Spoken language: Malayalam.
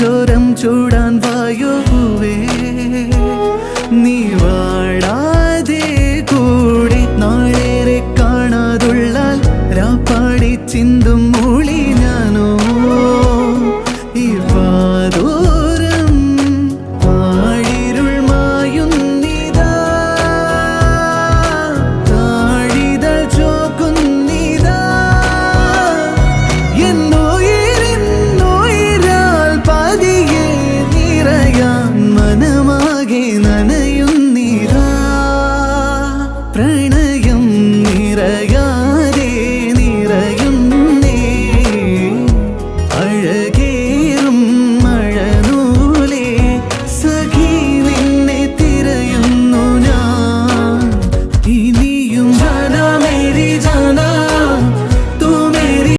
ജ്വരം ചൂടാൻ വായുവേ നീ പ്രണയം നിറയാതെ നിറയുന്നേ. അഴകേ